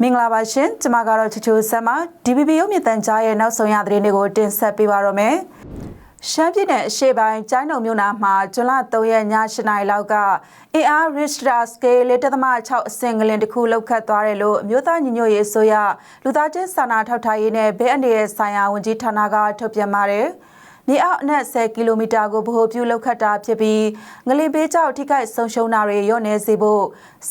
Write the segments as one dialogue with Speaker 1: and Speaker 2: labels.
Speaker 1: မင်္ဂလာပါရှင်ကျမကတော့ချူချူဆမ်မ DBB ရုပ်မြင့်တန်ကြားရဲ့နောက်ဆုံးရသတင်းတွေကိုတင်ဆက်ပေးပါရမယ်ရှမ်းပြည်နယ်အရှေ့ပိုင်းကျိုင်းတုံမြို့နာမှာဇွန်လ3ရက်ည8နာရီလောက်ကအင်အား Richter scale 4.6အဆင့်ကလင်တစ်ခုလောက်ခတ်သွားတယ်လို့အမျိုးသားညီညွတ်ရေးအစိုးရလူသားချင်းစာနာထောက်ထားရေးနဲ့ဘေးအန္တရာယ်ဆိုင်ရာဝန်ကြီးဌာနကထုတ်ပြန်ပါတယ်။ မြေအောက်အနက်10ကီလိုမီတာကိုဗဟိုပြုလောက်ခတ်တာဖြစ်ပြီးငလင်ပေးကြောက်ထိခိုက်ဆုံးရှုံးတာတွေရော့နေစေဖို့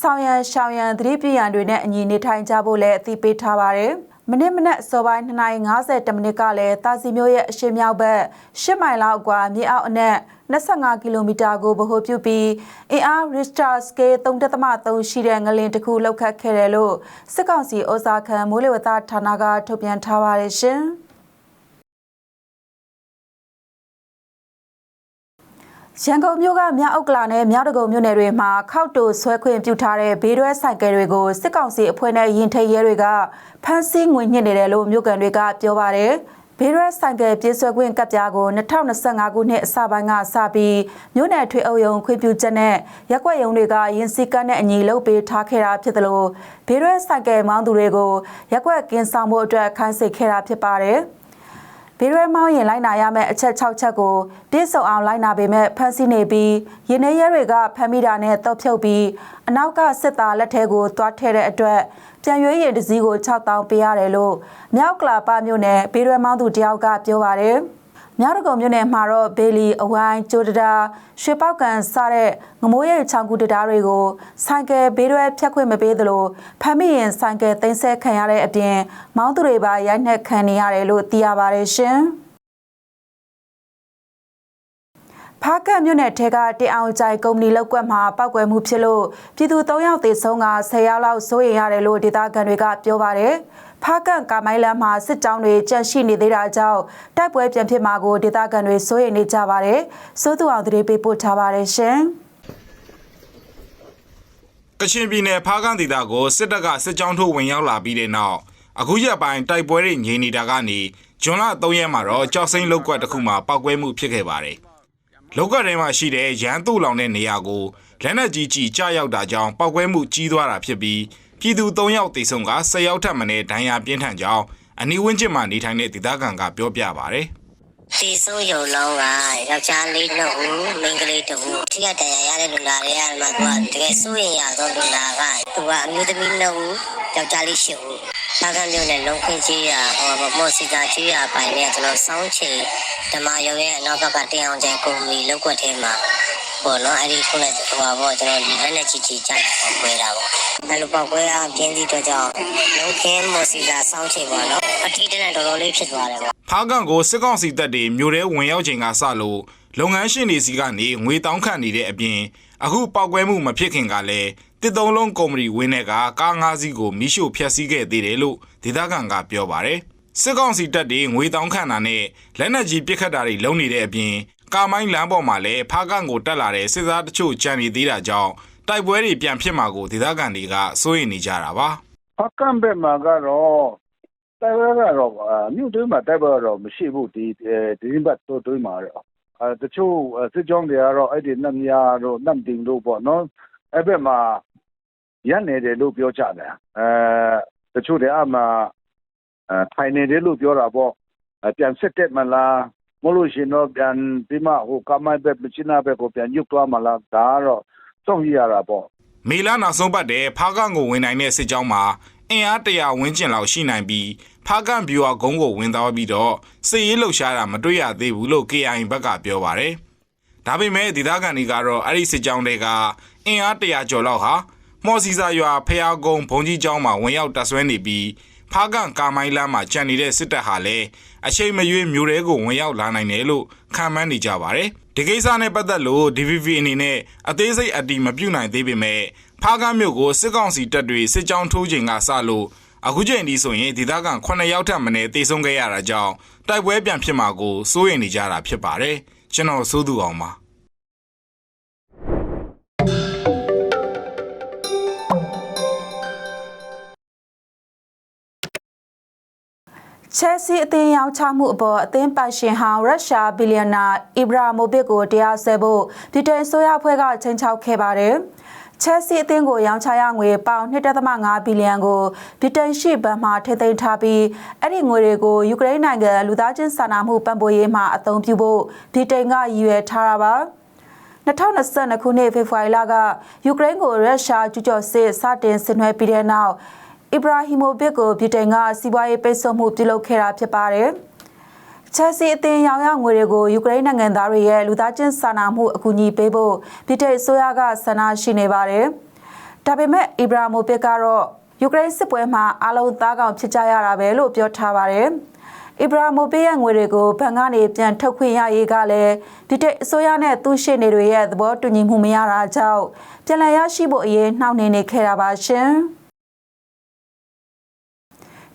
Speaker 1: ဆောင်ရန်ရှောင်ရန်သတိပြရန်တွေနဲ့အညီနေထိုင်ကြဖို့လည်းအသိပေးထားပါတယ်။မနေ့မနက်စောပိုင်း2:50မိနစ်ကလည်းတာစီမျိုးရဲ့အရှေ့မြောက်ဘက်10မိုင်လောက်အကွာမြေအောက်အနက်25ကီလိုမီတာကိုဗဟိုပြုပြီးအင်အား Richter scale 3.3ရှိတဲ့ငလင်တစ်ခုလောက်ခတ်ခဲ့တယ်လို့စစ်ကောင်စီဩဇာခံမိုးလေဝသဌာနကထုတ်ပြန်ထားပါတယ်ရှင်။ ရန်ကုန်မြို့ကမြောက်ဥက္ကလာနဲ့မြောက်တကုံမြို့နယ်တွေမှာခောက်တူဆွဲခွင့်ပြုထားတဲ့ဘေးတွဲဆိုင်ကယ်တွေကိုစစ်ကောင်စီအဖွဲ့နဲ့ရင်ထိတ်ရဲတွေကဖမ်းဆီးငွေညှစ်နေတယ်လို့မြို့ကန်တွေကပြောပါတယ်။ဘေးရဲဆိုင်ကယ်ပြေးဆွဲခွင့်ကပ်ပြားကို2025ခုနှစ်အစပိုင်းကစပြီးမြို့နယ်ထွေအုပ်ရုံခွင့်ပြုချက်နဲ့ရက်ွက်ရုံတွေကရင်စီကတ်နဲ့အညီလုပ်ပေးထားခဲ့တာဖြစ်တယ်လို့ဘေးရဲဆိုင်ကယ်မောင်းသူတွေကိုရက်ွက်ကင်းဆောင်မှုအတွက်ခိုင်းစိတ်ခဲ့တာဖြစ်ပါတယ်။ ဘေးရဲမောင်းရင်လိုက်နာရမယ့်အချက်6ချက်ကိုပြည့်စုံအောင်လိုက်နာပေမဲ့ဖမ်းဆီးနေပြီးရင်းနှီးရဲတွေကဖမ်းမိတာနဲ့တောက်ဖြုတ်ပြီးအနောက်ကစစ်သားလက်ထဲကိုသွားထည့်တဲ့အတွက်ပြန်ရွေးရင်တစည်းကို6000ပေးရတယ်လို့မြောက်ကလာပမြို့နယ်ဘေးရဲမောင်းသူတယောက်ကပြောပါတယ်။ မြောက်တကုံမြို့နယ်မှာတော့ဘေလီအဝိုင်းကျိုးတတာရွှေပေါက်ကန်စတဲ့ငမိုးရဲချောင်းကူတတာတွေကိုဆိုင်ကယ်ဘေးရွယ်ဖြတ်ခွင့်မပေးသလိုဖမ်းမိရင်ဆိုင်ကယ်သိမ်းဆဲခံရတဲ့အပြင် မောင်းသူတွေပါရိုက်နှက်ခံနေရတယ်လို့သိရပါတယ်ရှင်။ဖားကတ်မြို့နယ်ထဲကတင်အောင်ကြိုင်ကုမ္ပဏီလောက်ကွက်မှာပောက်ကွယ်မှုဖြစ်လို့ပြည်သူ၃ယောက်သေဆုံးက10ယောက်လောက်စိုးရိမ်ရတယ်လို့ဒေသခံတွေကပြောပါတယ်။ ဖားကန်ကာမိုင်းလမ်းမှာစစ်ကြောင်းတွေကြန့်ရှိနေသေးတာကြောင့်တိုက်ပွဲပြန်ဖြစ်မှာကိုဒေသခံတွေစိုးရိမ်နေကြပါတယ်။စိုးသူအောင်တွေပေးပို့ထားပါတယ်ရှင်။
Speaker 2: ကချင်ပြည်နယ်ဖားကန့်ဒေသကိုစစ်တပ်ကစစ်ကြောင်းထိုးဝင်ရောက်လာပြီးတဲ့နောက်အခုရက်ပိုင်းတိုက်ပွဲတွေငြိမ်နေတာကနေဂျွန်လ3ရက်မှာတော့ကြောက်စိမ့်လောက်ကွက်တစ်ခုမှာပောက်ကွဲမှုဖြစ်ခဲ့ပါတယ်။လောက်ကွက်ထဲမှာရှိတဲ့ရန်သူလောင်တဲ့နေရာကိုလက်နက်ကြီးကြီးကြားရောက်တာကြောင့်ပောက်ကွဲမှုကြီးသွားတာဖြစ်ပြီး ပြည်သူ3ယောက်သေဆုံးက10ယောက်ထပ်မံနဲ့ဒဏ်ရာပြင်းထန်ကြောင်းအနီးဝန်းကျင်မှာနေထိုင်တဲ့ဒေသခံကပြောပြပါဗျ။
Speaker 3: စီစိုးရုံလုံးကယောက်ျားလေးနှစ်ဦးမိန်းကလေးတစ်ဦးထိရတန်ရာရတဲ့လူနာတွေကမှသူကတကယ်စိုးရင်ရဆုံးလူနာကသူကအမျိုးသမီးနှစ်ဦးယောက်ျားလေးရှစ်ဦးသာကမျိုးနဲ့လုံးခင်းကြီးရဟောမော်စီတာကြီးရပိုင်နဲ့ကျွန်တော်စောင်းချေဓမ္မရုံရဲ့အနောက်ဘက်ကတင်အောင်ကျန်ကုမ္ပဏီလောက်ွက်ထဲမှာ ပေါ့နော်အဲ့ဒီခုနဲ့ဟိုပါပေါ့ကျွန်တော်ဒီလက်နဲ့ချီချီကြိုက်ပေါ့ခွဲတာပေါ့အဲ့လိုပေါ့ခွဲအားပြင်းစီတော့ကြောင့်လုံးခင်းမော်စီတာစောင်းချေပေါ့နော်အထီးတနဲ့တော်တော်လေးဖြစ်သွားတယ်ပေါ့
Speaker 2: ဖားကန်ကိုစစ်ကောင်စီတပ်တွေမြို့ထဲဝင်ရောက်ချိန်ကစလို့လုပ်ငန်းရှင်တွေစီကနေငွေတောင်းခံနေတဲ့အပြင်အခုပောက်ကွဲမှုမဖြစ်ခင်ကလည်းတစ်သုံးလုံးကုမ္ပဏီဝင်းတဲ့ကကားငါးစီးကိုမိရှို့ဖျက်ဆီးခဲ့သေးတယ်လို့ဒေသခံကပြောပါတယ်စစ်ကောင်စီတပ်တွေငွေတောင်းခံတာနဲ့လက်နက်ကြီးပစ်ခတ်တာတွေလုပ်နေတဲ့အပြင် ကာမိုင်းလမ်းပေါ်မှာလည်းဖားကန်ကိုတက်လာတဲ့စစ်သားတချို့ကြံနေသေးတာကြောင့်တိုက်ပွဲတွေပြန်ဖြစ်မှာကိုဒေသခံတွေကစိုးရိမ်နေကြတာပါ
Speaker 4: ဖကံဘက်မှာကတော့တိုက်ပွဲကတော့အာမြို့တွင်းမှာတိုက်ပွဲကတော့မရှိဘူးဒီအဲဒီဒီဘတ်တို့တွင်းမှာတော့အဲတချို့စစ်ကြောင်းတွေကတော့အဲ့ဒီနတ်မြားတို့နတ်တင်တို့ပေါ့နော်အဲ့ဘက်မှာရန်နေတယ်လို့ပြောကြတယ်အဲတချို့တွေအမှအဲထိုင်နေတယ်လို့ပြောတာပေါ့အဲပြန်စစ်တက်မလား မလို့ရှင်တော့ပြန်ပြီးမှဟိုကမိုင်းဘက်မချနာဘက်ကိုပြန်ရုပ်သွားမလားဒါကတော့စောင့်ကြည့်ရတာပေါ့
Speaker 2: မေလနောက်ဆုံးပတ်တဲ့ဖားကန့်ကိုဝင်နိုင်တဲ့စစ်ကြောင်းမှာအင်အားတရာဝန်းကျင်လောက်ရှိနိုင်ပြီးဖားကန့်ဗျူဟာကုန်းကိုဝင်သွားပြီးတော့စစ်ရေးလှုပ်ရှားတာမတွေ့ရသေးဘူးလို့ KIA ဘက်ကပြောပါတယ်။ဒါပေမဲ့ဒေသခံတွေကတော့အဲ့ဒီစစ်ကြောင်းတွေကအင်အားတရာကျော်လောက်ဟာမော်စီစာရွာဖျားကုန်းဘုံကြီးကျောင်းမှာဝင်ရောက်တပ်ဆွဲနေပြီး ဖားကန့်ကာမိုင်းလမ်းမှာကြံနေတဲ့စစ်တပ်ဟာလည်းအချိန်မရွေးမျိုးတွေကိုဝင်ရောက်လာနိုင်တယ်လို့ခံမှန်းနေကြပါတယ်။ဒီကိစ္စနဲ့ပတ်သက်လို့ DVV အနေနဲ့အသေးစိတ်အတီးမပြုတ်နိုင်သေးပေမဲ့ဖားကန့်မြို့ကိုစစ်ကောင်စီတပ်တွေစစ်ကြောင်းထိုးချိန်ကစလို့အခုချိန်ဒီဆိုရင်ဒေသခံ9ယောက်ထပ်မံတေဆုံးခဲ့ရတာကြောင့်တိုက်ပွဲပြန်ဖြစ်မှာကိုစိုးရိမ်နေကြတာဖြစ်ပါတယ်။ကျွန်တော်စိုးသူအောင်ပါ
Speaker 1: ချက်စီအသင်းရောင်းချမှုအပေါ်အသင်းပိုင်ရှင်ဟောင်းရုရှားဘီလီယံနာအီဘရာမိုဗစ်ကိုတရားစွဲဖို့ပြည်ထောင်ဆိုရအဖွဲ့ကချိန်ချောက်ခဲ့ပါတယ်။ချက်စီအသင်းကိုရောင်းချရငွေပေါင်1.5ဘီလီယံကိုဗြိတိန်ရှိဘဏ်မှထိသိမ်းထားပြီးအဲ့ဒီငွေတွေကိုယူကရိန်းနိုင်ငံလူသားချင်းစာနာမှုပံ့ပိုးရေးမှအသုံးပြုဖို့ဗြိတိန်ကရည်ရွယ်ထားတာပါ2022ခုနှစ်ဖေဖော်ဝါရီလကယူကရိန်းကိုရုရှားကျူးကျော်စစ်စတင်ဆင်နွှဲပြီးတဲ့နောက် အီဘရာဟီမိုဗစ်ကိုဗြိတိန်ကစီးပွားရေးပိတ်ဆို့မှုပြုလုပ်ခဲ့တာဖြစ်ပါတယ်။ချက်စီအသင်းရောင်ရငွေတွေကိုယူကရိန်းနိုင်ငံသားတွေရဲ့လူသားချင်းစာနာမှုအကူအညီပေးဖို့ဗြိတိန်အစိုးရကဆန္ဒရှိနေပါတယ်။ဒါပေမဲ့အီဘရာမိုဗစ်ကတော့ယူကရိန်းစစ်ပွဲမှာအလုံးသားကောင်ဖြစ်ကြရတာပဲလို့ပြောထားပါတယ်။အီဘရာမိုဗစ်ရဲ့ငွေတွေကိုဘဏ်ကနေပြန်ထုတ်ခွင့်ရရေးကလည်းဗြိတိန်အစိုးရနဲ့သူ့ရှေ့နေတွေရဲ့သဘောတူညီမှုမရတာကြောင့်ပြန်လည်ရရှိဖို့အရေးနှောင့်နှေးနေခဲ့တာပါရှင်။